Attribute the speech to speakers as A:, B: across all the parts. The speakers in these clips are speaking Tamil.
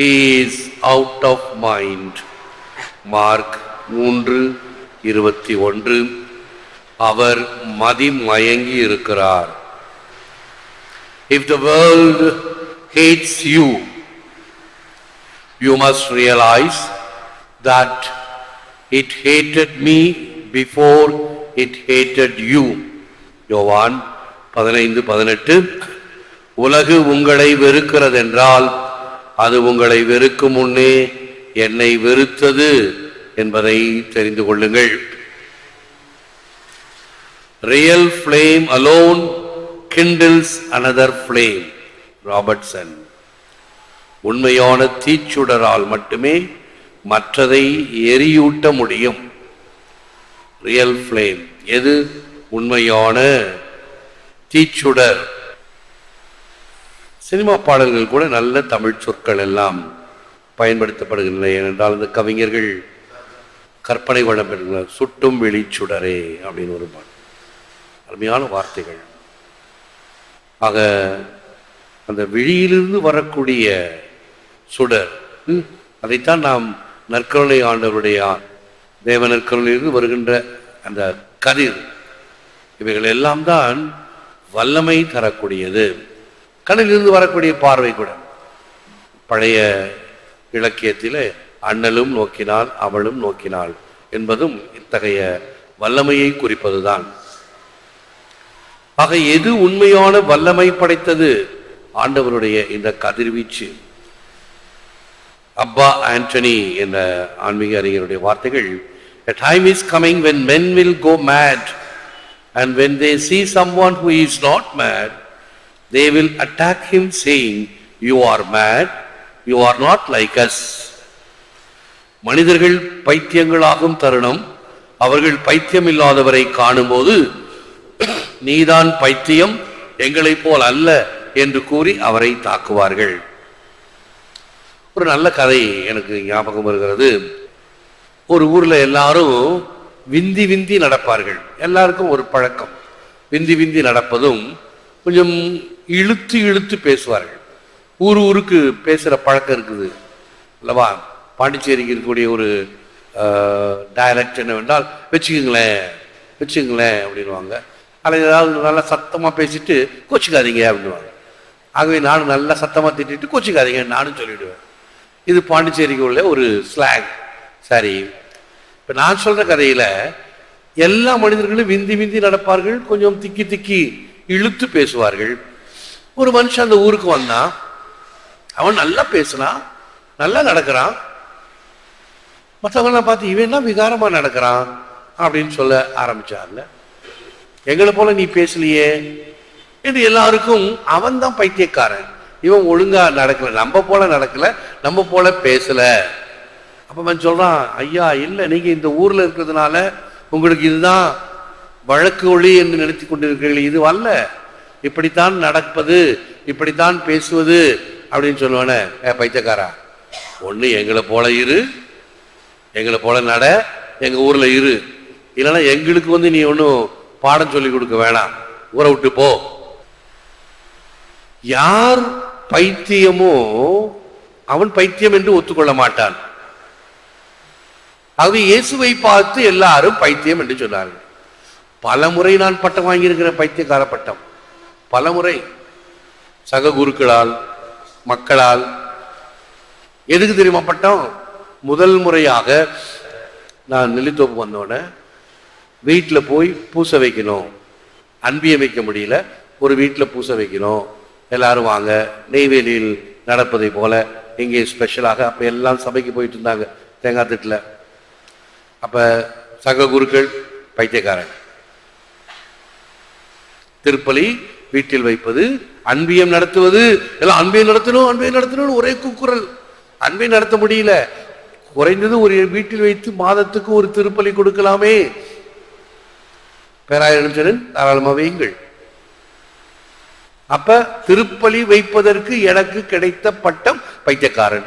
A: he is out of mind mark மூன்று இருபத்தி ஒன்று அவர் மதிமயங்கி இருக்கிறார் if the world hates you you must realize that it hated me before it hated you யோவான் பதினைந்து பதினெட்டு உலகு உங்களை வெறுக்கிறதென்றால் அது உங்களை வெறுக்கும் முன்னே என்னை வெறுத்தது என்பதை தெரிந்து கொள்ளுங்கள். Real flame alone kindles another flame Robertson உண்மையான தீச்சுடரால் மட்டுமே மற்றதை எரியூட்ட முடியும். ரியல் ஃப்ளேம் எது? உண்மையான தீச்சுடர். சினிமா பாடல்கள் கூட நல்ல தமிழ் சொற்கள் எல்லாம் பயன்படுத்தப்படுகின்றன. ஏனென்றால் இந்த கவிஞர்கள் கற்பனை வளம் பெறுகிற சுட்டும் வெளிச்சுடரே அப்படின்னு ஒரு பாடல். அருமையான வார்த்தைகள். ஆக அந்த விழியிலிருந்து வரக்கூடிய சுடர் ம், அதைத்தான் நாம் நற்கருணை ஆண்டவருடைய தேவ நற்கருணையிலிருந்து வருகின்ற அந்த கதிர் இவைகள் எல்லாம் தான் வல்லமை தரக்கூடியது. கண்ணிலிருந்து வரக்கூடிய பார்வை கூட. பழைய இலக்கியத்திலே அண்ணலும் நோக்கினாள் அவளும் நோக்கினாள் என்பதும் இத்தகைய வல்லமையை குறிப்பதுதான். ஆக எது உண்மையான வல்லமை படைத்தது? ஆண்டவருடைய இந்த கதிர்வீச்சு. அப்பா ஆண்டனி என்ற ஆன்மீக அறிஞருடைய வார்த்தைகள் A time is coming when men will go mad and when they see someone who is not mad they will attack him saying you are mad. You are not like us. மனிதர்கள் பைத்தியங்களாகும் தருணம். அவர்கள் பைத்தியம் இல்லாதவரை காணும்போது நீதான் பைத்தியம். எங்களைப் போல் அல்ல என்று கூறி அவரை தாக்குவார்கள். ஒரு நல்ல கதை எனக்கு ஞாபகம் வருகிறது. ஒரு ஊர்ல எல்லாரும் விந்தி விந்தி நடப்பார்கள். எல்லாருக்கும் ஒரு பழக்கம். விந்தி விந்தி நடப்பதும் கொஞ்சம் இழுத்து இழுத்து பேசுவார்கள். ஊர் ஊருக்கு பேசுகிற பழக்கம் இருக்குது. அல்லவா? பாண்டிச்சேரிக்கு இருக்கக்கூடிய ஒரு டைலக்ட் என்னவென்றால் வச்சுக்கோங்களேன் வச்சுக்கோங்களேன் அப்படின்வாங்க அதில் ஏதாவது நல்லா சத்தமாக பேசிட்டு கோச்சிக்காதீங்க அப்படின்வாங்க ஆகவே நானும் நல்லா சத்தமாக திட்டிட்டு கோச்சிக்காதீங்க நானும் சொல்லிவிடுவேன் இது பாண்டிச்சேரிக்கு உள்ள ஒரு ஸ்லாங் சரி. இப்போ நான் சொல்கிற கதையில் எல்லா மனிதர்களும் விந்தி விந்தி நடப்பார்கள் கொஞ்சம் திக்கி திக்கி இழுத்து பேசுவார்கள். ஒரு மனுஷன் அந்த ஊருக்கு வந்தான் அவன் நல்லா பேசுனான் நல்லா நடக்கிறான். மற்றவங்களாம் பார்த்து இவன் என்ன விகாரமாக நடக்கிறான்? அப்படின்னு சொல்ல ஆரம்பிச்சார்ல. எங்களை போல நீ பேசலையே? இது எல்லாருக்கும் அவன் தான் பைத்தியக்காரன். இவன் ஒழுங்கா நடக்கல. நம்ம போல நடக்கல நம்ம போல பேசல. அப்ப அவன் சொல்றான் ஐயா இல்லை நீங்க இந்த ஊர்ல இருக்கிறதுனால உங்களுக்கு இதுதான் வழக்கு ஒளி என்று நினைத்து கொண்டிருக்கிறீர்கள். இது அல்ல இப்படித்தான் நடப்பது இப்படித்தான் பேசுவது அப்படின்னு சொல்லுவானே ஏ பைத்தியக்காரா ஒண்ணு எங்களை போல இரு எங்களை போல நட எங்க ஊரில் இரு. இல்லைன்னா எங்களுக்கு வந்து நீ ஒன்றும் பாடம் சொல்லி கொடுக்க வேணாம். ஊரை விட்டு போ. யார் பைத்தியமோ அவன் பைத்தியம் என்று ஒத்துக்கொள்ள மாட்டான். ஆகவே இயேசுவை பார்த்து எல்லாரும் பைத்தியம் என்று சொன்னார்கள். பல முறை நான் பட்டம் வாங்கியிருக்கிறேன் பைத்தியக்கார பட்டம். பல முறை சக குருக்களால் மக்களால் எதுக்கு தெரியுமா பட்டம்? முதல் முறையாக நான் நெல்லித்தோப்பு வந்தோடனே வீட்டில் போய் பூசை வைக்கணும். அன்பியம் வைக்க முடியல. ஒரு வீட்டில் பூசை வைக்கணும். எல்லாரும் வாங்க. நெய்வேலியில் நடப்பதை போல இங்கே ஸ்பெஷலாக அப்போ எல்லாம் சபைக்கு போயிட்டு இருந்தாங்க தேங்காய் திட்டில். அப்போ சக குருக்கள் பைத்தியக்காரன். திருப்பலி வீட்டில் வைப்பது அன்பியம் நடத்துவது எல்லாம் அன்பையும் நடத்தணும் அன்பையும் நடத்தணும்னு ஒரே குக்குரல். அன்பை நடத்த முடியல. குறைந்தது ஒரு வீட்டில் வைத்து மாதத்துக்கு ஒரு திருப்பலி கொடுக்கலாமே. பேராயிரம் தாராளமாக வையுங்கள். அப்ப திருப்பலி வைப்பதற்கு எனக்கு கிடைத்த பட்டம் பைத்தியக்காரன்.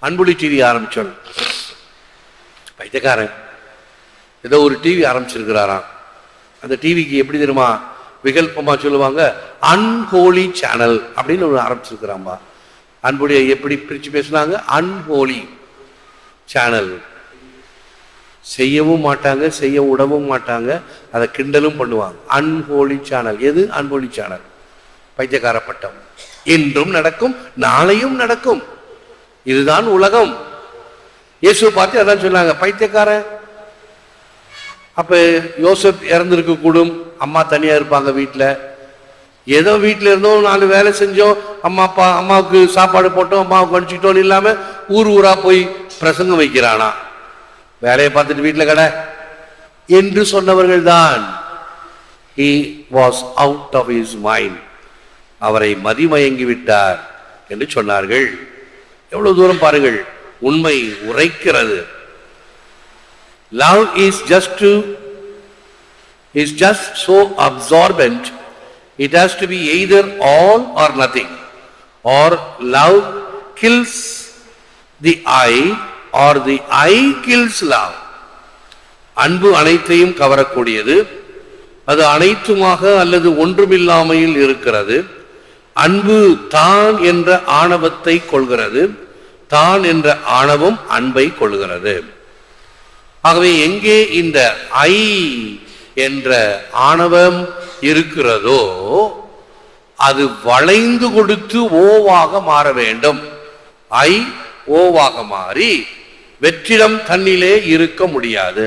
A: அன்புலி டிவி ஆரம்பிச்சோம் பைத்தியக்காரன். ஏதோ ஒரு டிவி ஆரம்பிச்சிருக்கிறாராம். அந்த டிவிக்கு எப்படி தெரியுமா? விகல்பமாக சொல்லுவாங்க அன்ஹோலி சேனல் அப்படின்னு ஒன்று ஆரம்பிச்சிருக்கிறாம்பா அன்புடைய எப்படி பிரித்து பேசுனாங்க? அன்போலி சேனல் செய்யவும் மாட்டாங்க செய்ய விடவும் மாட்டாங்க அதை கிண்டலும் பண்ணுவாங்க. அன்போலி சேனல் எது? அன்போலி சேனல் பைத்தியக்கார பட்டம் இன்றும் நடக்கும் நாளையும் நடக்கும். இதுதான் உலகம். இயேசு பார்த்து அதான் சொன்னாங்க பைத்தியக்காரன் அப்போ யோசப் இறந்துருக்க கூடும். அம்மா தனியாக இருப்பாங்க வீட்டில் ஏதோ வீட்டில் இருந்தோம் நாலு வேலை செஞ்சோம் அம்மா அப்பா அம்மாவுக்கு சாப்பாடு போட்டோம் அம்மாவுக்கு அனுப்பிச்சிட்டோம் இல்லாமல் ஊர் ஊராக போய் பிரசங்கம் வைக்கிறானா? வேலையை பார்த்துட்டு வீட்டில் கடை. என்று சொன்னவர்கள் தான் he was out of his mind அவரை மதிமயங்கி விட்டார் என்று சொன்னார்கள். எவ்வளவு தூரம் பாருங்கள். உண்மை உரைக்கிறது. Love is just to is just so absorbent it has to be either all or nothing or love kills the eye or the eye kills love அன்பு அனைத்தையும் கவரக்கூடியது அது அனைத்துமாக அல்லது ஒன்றுமில்லாமையில் இருக்கிறது அன்பு தான் என்ற ஆணவத்தை கொள்கிறது தான் என்ற ஆணவம் அன்பை கொள்கிறது ஆகவே எங்கே இந்த ஐ என்ற ஆணவம் இருக்கிறதோ அது வளைந்து கொடுத்து ஓவாக மாற வேண்டும். ஐ ஓவாக மாறி வெற்றிடம் தன்னிலே இருக்க முடியாது.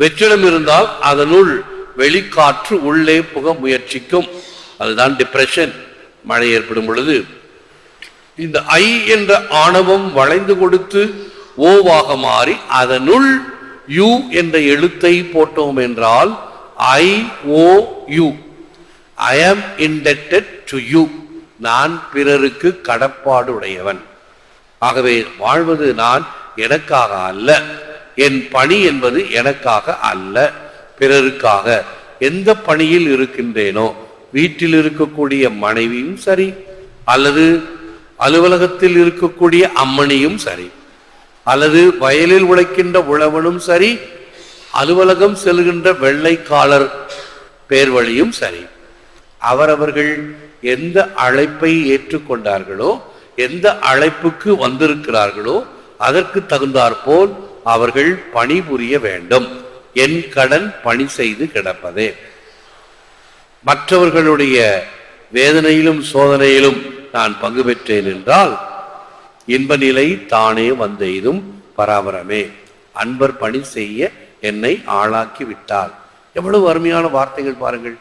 A: வெற்றிடம் இருந்தால் அதனுள் வெளிக்காற்று உள்ளே புக முயற்சிக்கும். அதுதான் டிப்ரெஷன் மழை ஏற்படும் பொழுது. இந்த ஐ என்ற ஆணவம் வளைந்து கொடுத்து ஓவாக மாறி அதனுள் யூ என்ற எழுத்தை போட்டோம் என்றால் ஐ ஓ யூ. ஐ ஆம் indebted டு யூ நான் பிறருக்கு கடப்பாடு உடையவன். ஆகவே வாழ்வது நான் எனக்காக அல்ல. என் பணி என்பது எனக்காக அல்ல. பிறருக்காக எந்த பணியில் இருக்கின்றேனோ வீட்டில் இருக்கக்கூடிய மனைவியும் சரி அல்லது அலுவலகத்தில் இருக்கக்கூடிய அம்மணியும் சரி. அல்லது வயலில் உழைக்கின்ற உழவனும் சரி அலுவலகம் செல்கின்ற வெள்ளைக்காலர் பேர் வழியும் சரி. அவரவர்கள் எந்த அழைப்பை ஏற்றுக்கொண்டார்களோ எந்த அழைப்புக்கு வந்திருக்கிறார்களோ அதற்கு தகுந்தாற்போல் அவர்கள் பணிபுரிய வேண்டும். என் கடன் பணி செய்து கிடப்பதே. மற்றவர்களுடைய வேதனையிலும் சோதனையிலும் நான் பங்கு பெற்றேன் என்றால் இன்ப நிலை தானே வந்தெய்தும் பராபரமே. அன்பர் பணி செய்ய என்னை ஆளாக்கி விட்டார் எவ்வளவு அருமையான வார்த்தைகள் பாருங்கள்.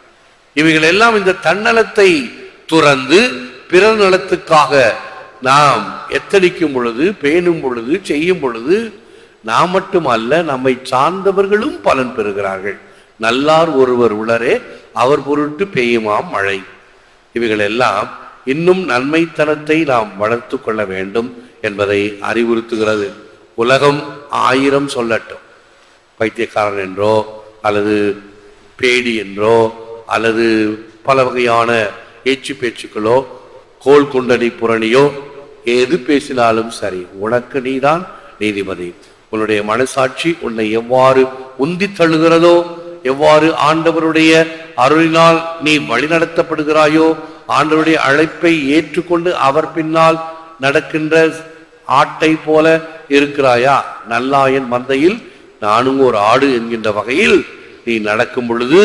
A: இவைகள் எல்லாம் இந்த தன்னலத்தை துறந்து பிறர் நலத்துக்காக நாம் எத்தனிக்கும் பொழுது பேணும் பொழுது செய்யும் பொழுது நாம் மட்டுமல்ல நம்மை சார்ந்தவர்களும் பலன் பெறுகிறார்கள். நல்லார் ஒருவர் உளரே அவர் பொருட்டு பெய்யுமாம் மழை. இவைகள் எல்லாம் இன்னும் நன்மைத்தனத்தை நாம் வளர்த்து கொள்ள வேண்டும் என்பதை அறிவுறுத்துகிறது. உலகம் ஆயிரம் சொல்லட்டும். பைத்தியக்காரன் என்றோ அல்லது பேடி என்றோ அல்லது பல வகையான ஏச்சு பேச்சுக்களோ கோல் குண்டனி புரணியோ எது பேசினாலும் சரி உனக்கு நீதான் நீதிபதி. உன்னுடைய மனசாட்சி உன்னை எவ்வாறு உந்தி தள்ளுகிறதோ எவ்வாறு ஆண்டவருடைய அருளினால் நீ வழிநடத்தப்படுகிறாயோ ஆண்டவருடைய அழைப்பை ஏற்றுக்கொண்டு அவர் பின்னால் நடக்கின்ற ஆட்டை போல இருக்கிறாயா? நல்லாயன் மந்தையில் நானும் ஒரு ஆடு என்கின்ற வகையில் நீ நடக்கும் பொழுது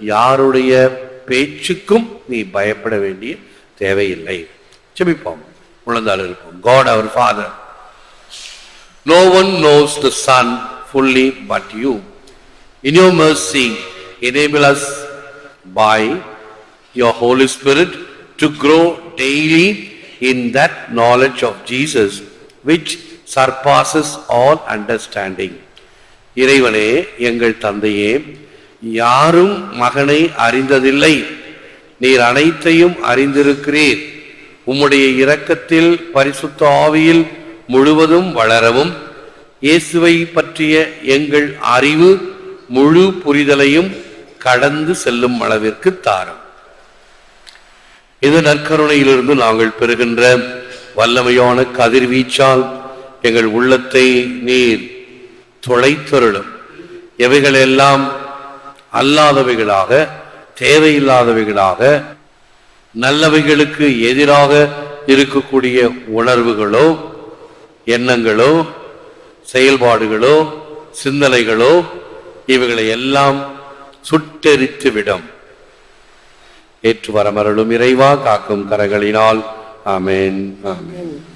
A: யாருடைய பேச்சுக்கும் நீ பயப்பட வேண்டிய தேவையில்லை. செபிப்போம் உழந்தால் இருப்போம். God our Father no one knows the Son fully but you in your mercy enable us by your Holy Spirit to grow daily in that knowledge of Jesus which surpasses all understanding. இறைவனே எங்கள் தந்தையே யாரும் மகனை அறிந்ததில்லை. நீர் அனைத்தையும் அறிந்திருக்கிறீர். உம்முடைய இரக்கத்தில் பரிசுத்த ஆவியில் முழுவதும் வளரவும் இயேசுவை பற்றிய எங்கள் அறிவு முழு புரிதலையும் கடந்து செல்லும் அளவிற்கு தாரும். இது நற்கருணையிலிருந்து நாங்கள் பெறுகின்ற வல்லமையான கதிர்வீச்சால் எங்கள் உள்ளத்தை நீர் தொலைத்தருளும். எவைகளெல்லாம் அல்லாதவைகளாக தேவையில்லாதவைகளாக நல்லவைகளுக்கு எதிராக இருக்கக்கூடிய உணர்வுகளோ எண்ணங்களோ செயல்பாடுகளோ சிந்தனைகளோ இவைகளை எல்லாம் சுட்டெரித்து விடும் ஏற்று வரமருளும் இறைவா காக்கும் கரங்களினால். ஆமேன். ஆமேன்.